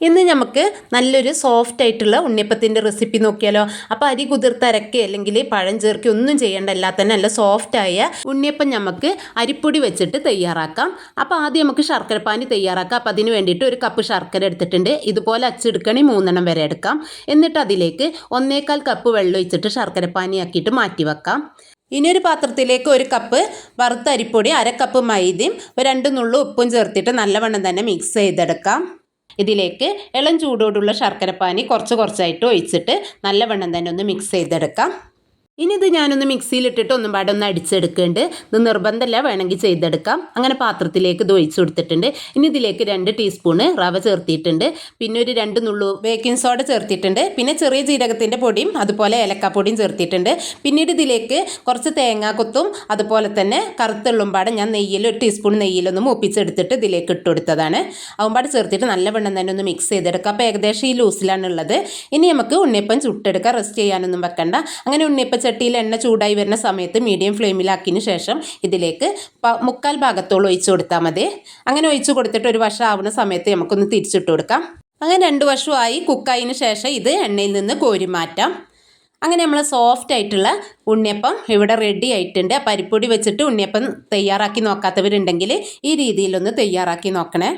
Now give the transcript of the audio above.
ഇന്ന് നമുക്ക് നല്ലൊരു സോഫ്റ്റ് ആയിട്ടുള്ള ഉണ്ണിയപ്പത്തിന്റെ റെസിപ്പി നോക്കിയാലോ? അപ്പോൾ അരി കുതിർത്തരക്കി അല്ലെങ്കിൽ പഴം ചേർക്കി ഒന്നും ചെയ്യേണ്ട അല്ലാതെ തന്നെ നല്ല സോഫ്റ്റായ ഉണ്ണിയപ്പം നമുക്ക് അരിപ്പൊടി വെച്ചിട്ട് തയ്യാറാക്കാം. അപ്പോൾ ആദ്യം നമുക്ക് ശർക്കരപ്പാനി തയ്യാറാക്കാം. അപ്പോൾ അതിന് വേണ്ടിയിട്ട് ഒരു കപ്പ് ശർക്കര എടുത്തിട്ടുണ്ട്. ഇതുപോലെ അച്ചെടുക്കണി മൂന്നെണ്ണം വരെ എടുക്കാം. എന്നിട്ട് അതിലേക്ക് ഒന്നേകാൽ കപ്പ് വെള്ളം ഒഴിച്ചിട്ട് ശർക്കരപ്പാനി ആക്കിയിട്ട് മാറ്റി വെക്കാം. ഇനി ഒരു പാത്രത്തിലേക്ക് ഒരു കപ്പ് വറുത്ത അരിപ്പൊടി അര കപ്പ് മൈദയും ഒരു രണ്ട് നുള്ളു ഉപ്പും ചേർത്തിട്ട് നല്ലവണ്ണം തന്നെ മിക്സ് ചെയ്തെടുക്കാം. ഇതിലേക്ക് ഇളം ചൂടോടുള്ള ശർക്കരപ്പാനി കുറച്ച് കുറച്ചായിട്ട് ഒഴിച്ചിട്ട് നല്ലവണ്ണം തന്നെ ഒന്ന് മിക്സ് ചെയ്തെടുക്കാം. ഇനി ഇത് ഞാനൊന്ന് മിക്സിയിലിട്ടിട്ട് ഒന്നും പാടെ ഒന്ന് അടിച്ചെടുക്കുന്നുണ്ട് ഇത് നിർബന്ധമല്ല വേണമെങ്കിൽ ചെയ്തെടുക്കാം. അങ്ങനെ പാത്രത്തിലേക്ക് ഇത് ഒഴിച്ചു കൊടുത്തിട്ടുണ്ട്. ഇനി ഇതിലേക്ക് രണ്ട് ടീസ്പൂണ് റവ ചേർത്തിയിട്ടുണ്ട്. പിന്നെ ഒരു രണ്ട് നുള്ളു ബേക്കിംഗ് സോഡ ചേർത്തിട്ടുണ്ട് പിന്നെ ചെറിയ ജീരകത്തിന്റെ പൊടിയും അതുപോലെ ഏലക്കാപ്പൊടിയും ചേർത്തിട്ടുണ്ട് പിന്നീട് ഇതിലേക്ക് കുറച്ച് തേങ്ങാക്കൊത്തും അതുപോലെ തന്നെ കറുത്തുള്ളുമ്പാട് ഞാൻ നെയ്യിൽ ഒരു ടീസ്പൂൺ നെയ്യിലൊന്ന് മൂപ്പിച്ചെടുത്തിട്ട് ഇതിലേക്ക് ഇട്ട് കൊടുത്തതാണ്. അവമ്പാട് ചേർത്തിട്ട് നല്ലവണ്ണം തന്നെ ഒന്ന് മിക്സ് ചെയ്തെടുക്കുക അപ്പോൾ ഏകദേശം ഈ ലൂസിലാണ് ഉള്ളത് ഇനി നമുക്ക് ഉണ്ണിയപ്പം ചുട്ടെടുക്കുക റെസ്റ്റ് ചെയ്യാനൊന്നും വെക്കണ്ട. അങ്ങനെ ഉണ്ണിയപ്പം ചട്ടിയിൽ എണ്ണ ചൂടായി വരുന്ന സമയത്ത് മീഡിയം ഫ്ലെയിമിലാക്കിയതിന് ശേഷം ഇതിലേക്ക് മുക്കാൽ ഭാഗത്തോളം ഒഴിച്ചു കൊടുത്താൽ മതി. അങ്ങനെ ഒഴിച്ചു കൊടുത്തിട്ട് ഒരു വർഷം ആവുന്ന സമയത്ത് നമുക്കൊന്ന് തിരിച്ചിട്ട് കൊടുക്കാം. അങ്ങനെ രണ്ട് വർഷമായി കുക്കായതിന് ശേഷം ഇത് എണ്ണയിൽ നിന്ന് കോരി മാറ്റാം. അങ്ങനെ നമ്മൾ സോഫ്റ്റ് ആയിട്ടുള്ള ഉണ്ണിയപ്പം ഇവിടെ റെഡി ആയിട്ടുണ്ട്. പരിപ്പൊടി വെച്ചിട്ട് ഉണ്ണിയപ്പം തയ്യാറാക്കി നോക്കാത്തവരുണ്ടെങ്കിൽ ഈ രീതിയിലൊന്ന് തയ്യാറാക്കി നോക്കണേ.